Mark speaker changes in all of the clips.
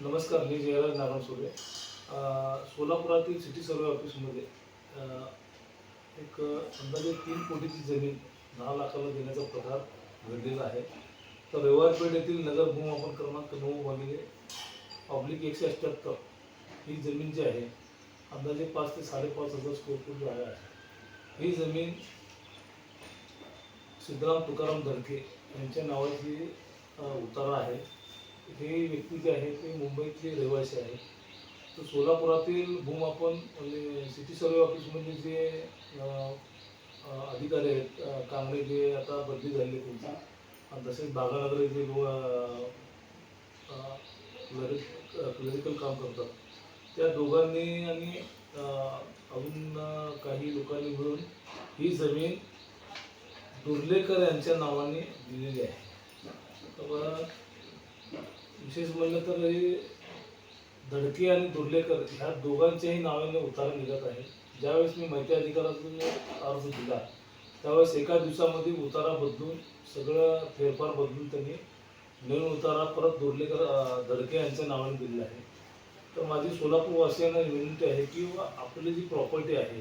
Speaker 1: नमस्कार मी Jayraj नारायणसोरे सोलापुरातील city survey ऑफिसमध्ये एक अंदाजे तीन कोटीची जमीन दहा लाखाला देण्याचा प्रकार घडलेला आहे. तर रविवारपेठ येथील नगर भूमापन क्रमांक नऊ भागिले पब्लिक एकशे अठ्ठ्याहत्तर ही जमीन जी आहे अंदाजे पाच ते साडेपाच हजार स्क्वेअर फूट जागा आहे. ही जमीन सिद्धराम तुकाराम धडके यांच्या नावाची उतारा आहे. हे व्यक्ती जे आहे ते मुंबईचे रहिवासी आहे तर सोलापुरातील भूमापन म्हणजे सिटी सर्वे ऑफिसमध्ये जे अधिकारी आहेत कांगडे जे आता बदली झाले त्यांची. आणि तसेच बागानगर जे क्लरिकल काम करतात. त्या दोघांनी आणि अजून काही लोकांनी मिळून ही जमीन दुर्लेकर यांच्या नावाने दिलेली आहे. तर विशेष म्हणलं तर हे धडके आणि दुर्लेकर ह्या दोघांच्याही नावाने उतारा निघत आहे. ज्यावेळेस मी माहिती अधिकारातून अर्ज दिला त्यावेळेस एका दिवसामध्ये उतारा बदलून सगळं फेरफार बदलून त्यांनी नवीन उतारा परत दुर्लेकर धडके यांच्या नावाने दिलेला आहे. तर माझी सोलापूरवासियांना विनंती आहे की आपली जी प्रॉपर्टी आहे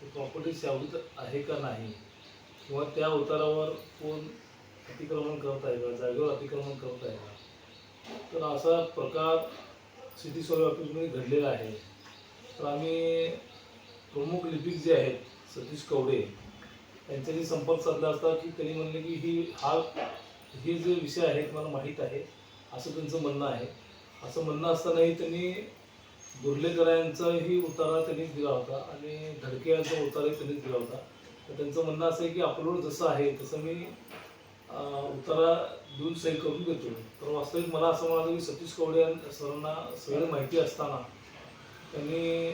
Speaker 1: ती प्रॉपर्टी सावलीत आहे का नाही? किंवा त्या उतारावर कोण अतिक्रमण करत आहे का? जागेवर अतिक्रमण करत आहे का? तर असा प्रकार सिटी सर्वे ऑफिसमध्ये घडलेला आहे. तर आम्ही प्रमुख लिपिक जे आहेत सतीश कवडे यांच्याशी संपर्क साधला असता की त्यांनी म्हणले की ही हा हे जे विषय आहेत मला माहीत आहे असं त्यांचं म्हणणं आहे. असं म्हणणं असतानाही त्यांनी बुर्लेकरांचाही उतारा त्यांनीच दिला होता आणि धडके यांचा उताराही त्यांनीच दिला होता. तर त्यांचं म्हणणं असं आहे की अपलोड जसं आहे तसं मी उतारा देऊन सही करून देतो तर वास्तविक मला असं म्हणालं की सतीश कवडे सरांना सगळी माहिती असताना त्यांनी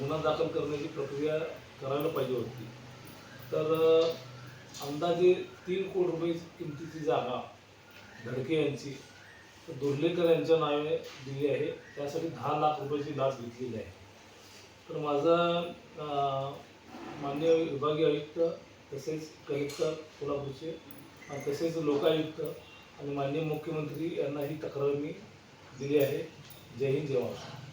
Speaker 1: गुन्हा दाखल करण्याची प्रक्रिया करायला पाहिजे होती. तर अंदाजे तीन कोटी रुपये किमतीची जागा धडके यांची तर दुर्लेकर यांच्या नावे दिली आहे. त्यासाठी दहा लाख रुपयाची लाच घेतलेली आहे. तर माझा अं, मान्य विभागीय आयुक्त तसेच कलेक्टर कोल्हापूरचे आणि तसेच लोकायुक्त आणि माननीय मुख्यमंत्री यांना ही तक्रार मी दिली आहे. जय हिंद जय महाराष्ट्र.